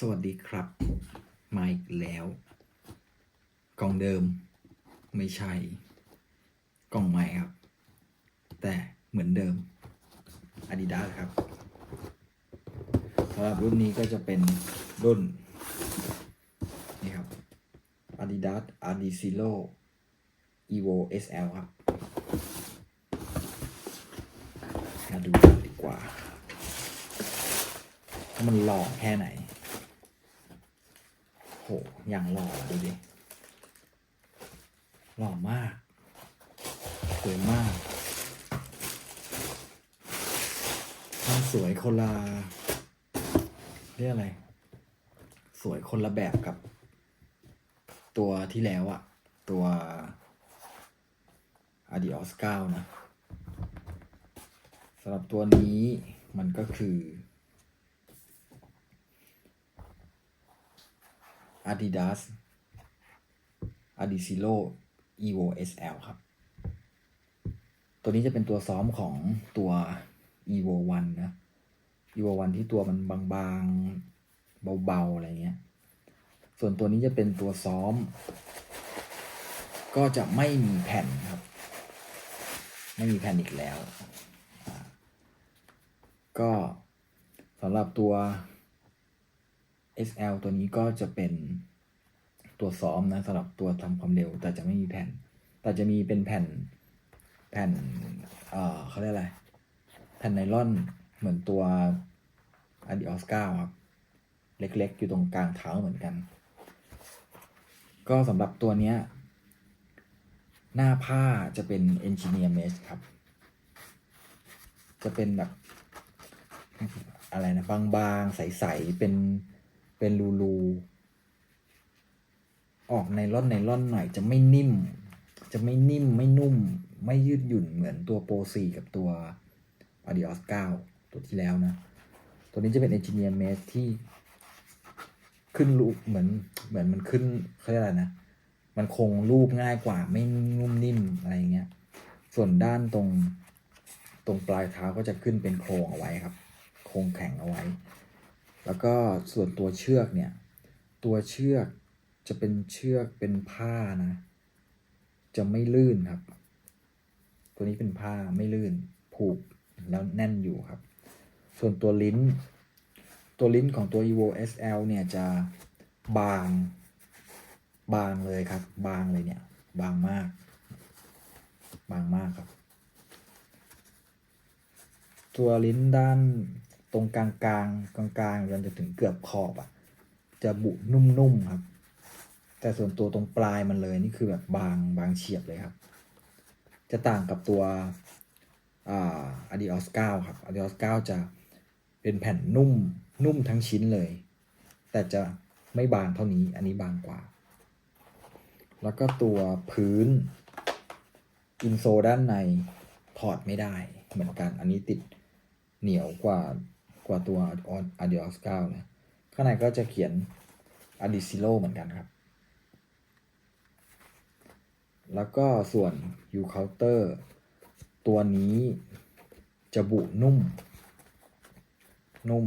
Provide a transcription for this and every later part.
สวัสดีครับ มาอีกแล้ว กล่องเดิมไม่ใช่ กล่องใหม่ครับ แต่เหมือนเดิม Adidas ครับสำหรับรุ่นนี้ก็จะเป็นรุ่น นี่ครับ Adidas Adizero Evo SL ครับมาดูกันดีกว่าว่ามันหล่อแค่ไหน โห อย่างหล่อดูดิ หล่อมาก สวยมากมันสวยคนละเรียกอะไร สวยคนละแบบกับ ตัวที่แล้วอะตัว Adios 9นะสำหรับตัวนี้มันก็คือ Adidas Adizero Evo SL ครับ ตัวนี้จะเป็นตัวซ้อมของตัว Evo 1 นะ Evo 1 ที่ตัวมันบางๆ เบา ๆ อะไรเงี้ย ส่วนตัวนี้จะเป็นตัวซ้อม ก็จะไม่มีแผ่นครับ ไม่มีแผ่นอีกแล้ว ก็สำหรับตัว SL ตัวนี้ก็จะเป็นตัวซ้อมนะสำหรับตัวทำความเร็ว แต่จะไม่มีแผ่น แต่จะมีเป็นแผ่นแผ่นเอ่อเขาเรียกอะไร แผ่นไนลอนเหมือนตัว Adios 9ครับ เล็กๆ อยู่ตรงกลางเท้าเหมือนกัน ก็สำหรับตัวเนี้ย หน้าผ้าจะเป็น Engineer Mesh ครับ จะเป็นแบบอะไรนะบางๆ ใส ๆ เป็น เป็นรูๆออกในร่อนในร่อนหน่อยจะไม่นิ่ม จะไม่นิ่มไม่นุ่ม ไม่ยืดหยุ่นเหมือนตัวโปร4กับตัว Adios 9 ตัวที่แล้วนะ ตัวนี้จะเป็น Engineer Mesh ที่ขึ้นรูปเหมือนเหมือนมันขึ้นเขาเรียกอะไรนะ มันคงรูปง่ายกว่าไม่นุ่มนิ่มอะไรอย่างเงี้ย ส่วนด้านตรงตรงปลายเท้าก็จะขึ้นเป็นโครงเอาไว้ครับ โครงแข็งเอาไว้ แล้วก็ส่วนตัวเชือกเนี่ย ตัวเชือกจะเป็นเชือกเป็นผ้านะ จะไม่ลื่นครับ ตัวนี้เป็นผ้าไม่ลื่น ผูกแล้วแน่นอยู่ครับ ส่วนตัวลิ้น ตัวลิ้นของตัว evo sl เนี่ยจะบาง บางเลยครับ บางเลยเนี่ย บางมาก บางมากครับ ตัวลิ้นด้าน รงกลางกลางกลางกลางๆจนจะถึงเกือบขอบอะ่ะ จะบุนุ่มๆครับ แต่ส่วนตัวตรงปลายมันเลยนี่คือแบบบางบางเฉียบเลยครับ จะต่างกับตัวอ่า Adios 9ครับ Adios 9จะเป็นแผ่นนุ่มนุ่มทั้งชิ้นเลย แต่จะไม่บางเท่านี้อันนี้บางกว่า แล้วก็ตัวพื้นอินโซด้านในถอดไม่ได้เหมือนกันอันนี้ติดเหนียวกว่า กว่าตัว Adios 9นะข้างในก็จะเขียน Adizero เหมือนกันครับ แล้วก็ส่วน U counter ตัวนี้จะบุนุ่ม นุ่ม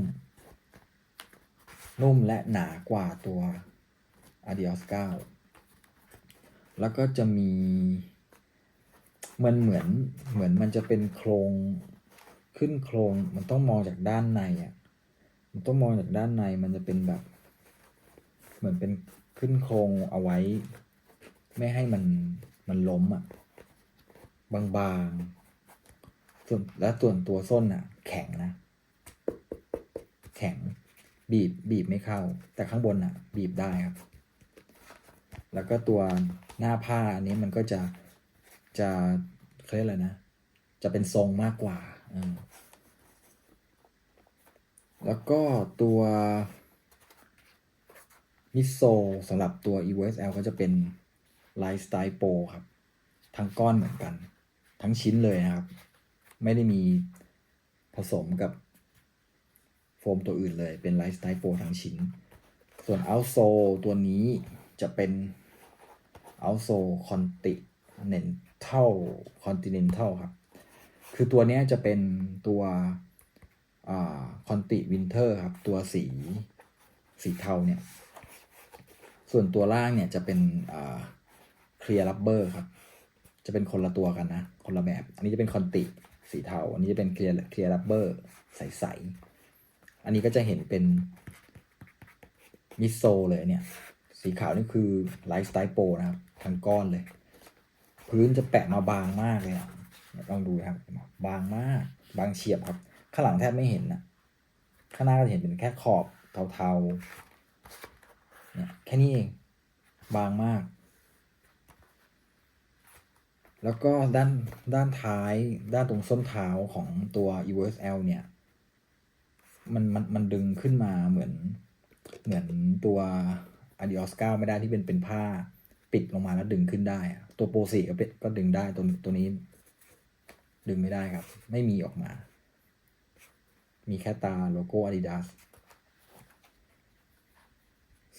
นุ่มและหนากว่าตัว Adios 9แล้วก็จะมีมันเหมือนเหมือนมันจะเป็นโครง ขึ้นโครงมันต้องมองจากด้านในอะ มันต้องมองจากด้านในมันจะเป็นแบบ เหมือนเป็นขึ้นโครงเอาไว้ ไม่ให้มันมันล้มอะ บางๆส่วนและส่วนตัวส้นอะ แข็งนะ แข็งบีบบีบไม่เข้า แต่ข้างบนอะ บีบได้ครับ แล้วก็ตัวหน้าผ้าอันนี้มันก็จะจะเขาเรียกอะไรนะ จะเป็นทรงมากกว่า แล้วก็ตัวมิโซสำหรับตัว evo sl ก็จะเป็น Lifestyle Pro ครับ ทั้งก้อนเหมือนกัน ทั้งชิ้นเลยนะครับ ไม่ได้มีผสมกับโฟมตัวอื่นเลยเป็น Lifestyle Pro ทั้งชิ้น ส่วน outsole ตัวนี้จะเป็น outsole continental continental ครับ คือตัวเนี้ยจะเป็นตัวคอนติวินเทอร์ครับ ตัวสีสีเทาเนี่ย ส่วนตัวล่างเนี่ยจะเป็นเคลียร์รับเบอร์ครับ จะเป็นคนละตัวกันนะ คนละแบบ อันนี้จะเป็นคอนติสีเทา อันนี้จะเป็นเคลียร์เคลียร์รับเบอร์ใสๆ อันนี้ก็จะเห็นเป็นมิโซเลยเนี่ย สีขาวนี่คือไลฟ์สไตล์โปรนะครับ ทั้งก้อนเลย พื้นจะแปะมาบางมากเลยอะ ลองดูครับ บางมาก บางเฉียบครับ ข้างหลังแทบไม่เห็นนะข้างหน้าก็จะเห็นเป็นแค่ขอบเทาๆเนี่ยแค่นี้เอง บางมาก แล้วก็ด้านด้านท้ายด้านตรงส้นเท้าของตัว e v o s l เนี่ยมันมันมันดึงขึ้นมาเหมือนเหมือนตัว Adios 9ไม่ได้ที่เป็นเป็นผ้าปิดลงมาแล้วดึงขึ้นได้ ตัวโปรสีก็เป็นก็ดึงได้ตัวตัวนี้ ดึงไม่ได้ครับ ไม่มีออกมา มีแค่ตาโลโก้ Adidas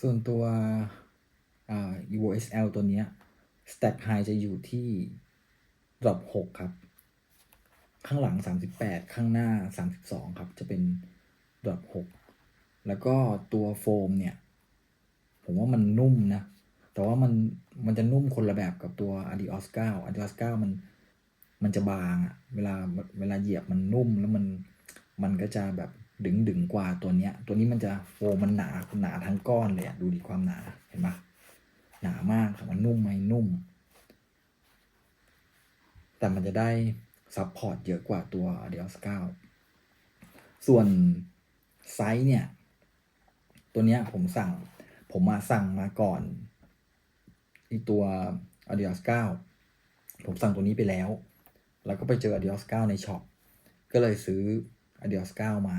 ส่วนตัวอ่า evo sl ตัวเนี้ย stack high จะอยู่ที่ drop 6 ครับ ข้างหลัง 38 ข้างหน้า 32 ครับ จะเป็น drop 6 แล้วก็ตัวโฟมเนี่ย ผมว่ามันนุ่มนะ แต่ว่ามันมันจะนุ่มคนละแบบกับตัว Adios 9 Adios 9 มัน มันจะบางอะเวลาเวลาเหยียบมันนุ่มแล้วมันมันก็จะแบบดึงดึงกว่าตัวเนี้ย ตัวนี้มันจะโฟมันหนาหนาทั้งก้อนเลยอะดูดีความหนาเห็นปะหนามากแต่มันนุ่มไหมนุ่ม แต่มันจะได้ซัพพอร์ตเยอะกว่าตัว Adios 9ส่วนไซส์เนี่ย ตัวเนี้ยผมสั่ง ผมมาสั่งมาก่อนอีตัว Adios 9 ผมสั่งตัวนี้ไปแล้ว แล้วก็ไปเจอ Adios 9 ในช็อป ก็เลยซื้อ Adios 9 มา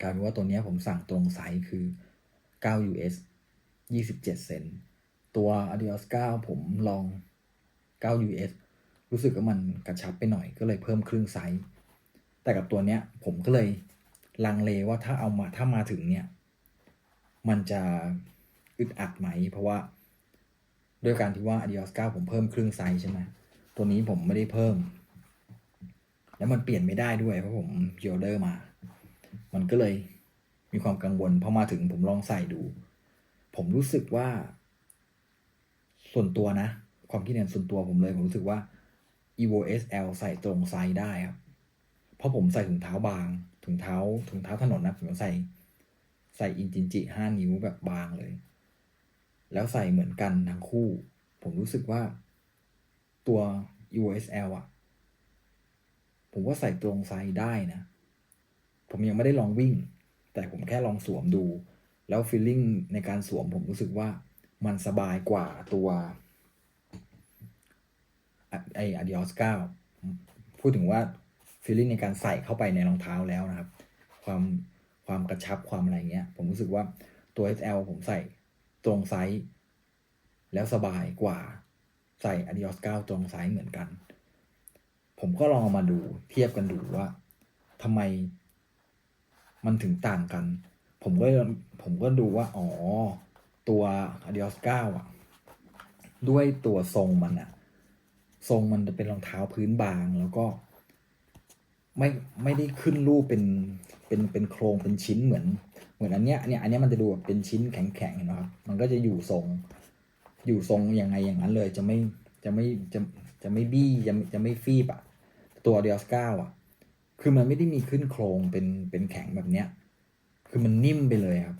กลายเป็นว่าตัวนี้ผมสั่งตรงไซส์คือ 9 US 27 เซนตัว Adios 9 ผมลอง 9 US รู้สึกว่ามันกระชับไปหน่อยก็เลยเพิ่มครึ่งไซส์ แต่กับตัวเนี้ยผมก็เลยลังเลว่าถ้าเอามาถ้ามาถึงเนี่ย มันจะอึดอัดไหม เพราะว่าด้วยการที่ว่า Adios 9 ผมเพิ่มครึ่งไซส์ใช่ไหม ตัวนี้ผมไม่ได้เพิ่ม แล้วมันเปลี่ยนไม่ได้ด้วยเพราะผมพิออเดอร์มา มันก็เลยมีความกังวลพอมาถึงผมลองใส่ดู ผมรู้สึกว่า ส่วนตัวนะ ความคิดเห็นส่วนตัวผมเลย ผมรู้สึกว่า evo sl ใส่ตรงไซส์ได้ครับ เพราะผมใส่ถุงเท้าบางถุงเท้าถุงเท้าถนนนะผมใส่ ใส่อินจินจิห้านิ้วแบบบางเลย แล้วใส่เหมือนกันทั้งคู่ ผมรู้สึกว่า ตัว evo sl อะผมว่าใส่ตรงไซส์ได้นะ ผมยังไม่ได้ลองวิ่ง แต่ผมแค่ลองสวมดู แล้วฟีลลิ่งในการสวมผมรู้สึกว่ามันสบายกว่าตัวไอ Adios 9พูดถึงว่าฟีลลิ่งในการใส่เข้าไปในรองเท้าแล้วนะครับ ความความกระชับความอะไรเงี้ย ผมรู้สึกว่าตัว SL ผมใส่ตรงไซส์ แล้วสบายกว่า ใส่ Adios 9ตรงไซส์เหมือนกัน ผมก็ลองเอามาดูเทียบกันดูว่าทำไมมันถึงต่างกัน ผมก็ผมก็ดูว่า อ๋อ ตัว Adios 9อะ ด้วยตัวทรงมันอะทรงมันจะเป็นรองเท้าพื้นบางแล้วก็ไม่ไม่ได้ขึ้นรูปเป็นเป็นเป็นโครงเป็นชิ้นเหมือน เหมือนอันเนี้ยเนี่ยอันเนี้ยมันจะดูแบบเป็นชิ้นแข็งๆนะครับมันก็จะอยู่ทรง อยู่ทรงยังไงอย่างนั้นเลย จะไม่จะไม่จะจะไม่บี้จะจะไม่ฟีบอะตัวเดียสก้าอะคือมันไม่ได้มีขึ้นโครงเป็นเป็นแข็งแบบเนี้ย คือมันนิ่มไปเลยครับ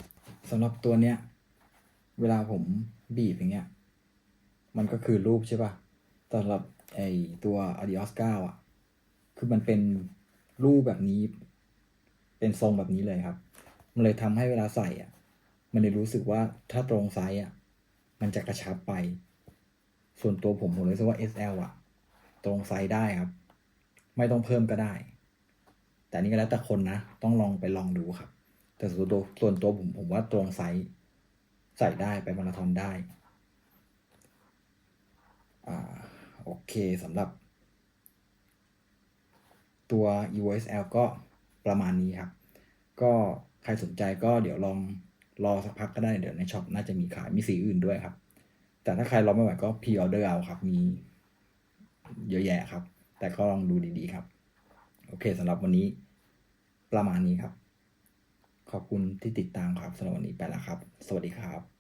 สำหรับตัวเนี้ย เวลาผมบีบอย่างเงี้ย มันก็คือรูปใช่ปะสำหรับไอตัว Adios 9อะ คือมันเป็นรูปแบบนี้ เป็นทรงแบบนี้เลยครับ มันเลยทำให้เวลาใส่อะ มันเลยรู้สึกว่าถ้าตรงไซส์อะ มันจะกระชับไป ส่วนตัวผมผมเลยรู้สึกว่า SL อะตรงไซส์ได้ครับ ไม่ต้องเพิ่มก็ได้ แต่นี่ก็แล้วแต่คนนะ ต้องลองไปลองดูครับ แต่ส่วนตัวส่วนตัวผมผมว่าตรงไซส์ใส่ได้ไปมาราธอนได้ อ่า โอเคสำหรับ ตัว evo sl ก็ประมาณนี้ครับ ก็ใครสนใจก็เดี๋ยวลอง รอสักพักก็ได้เดี๋ยวในช็อปน่าจะมีขายมีสีอื่นด้วยครับ แต่ถ้าใครรอไม่ไหวก็พีออเดอร์เอาครับ มีเยอะแยะครับ แต่ก็ลองดูดีๆครับ โอเคสำหรับวันนี้ประมาณนี้ครับ ขอบคุณที่ติดตามครับสำหรับวันนี้ไปแล้วครับ สวัสดีครับ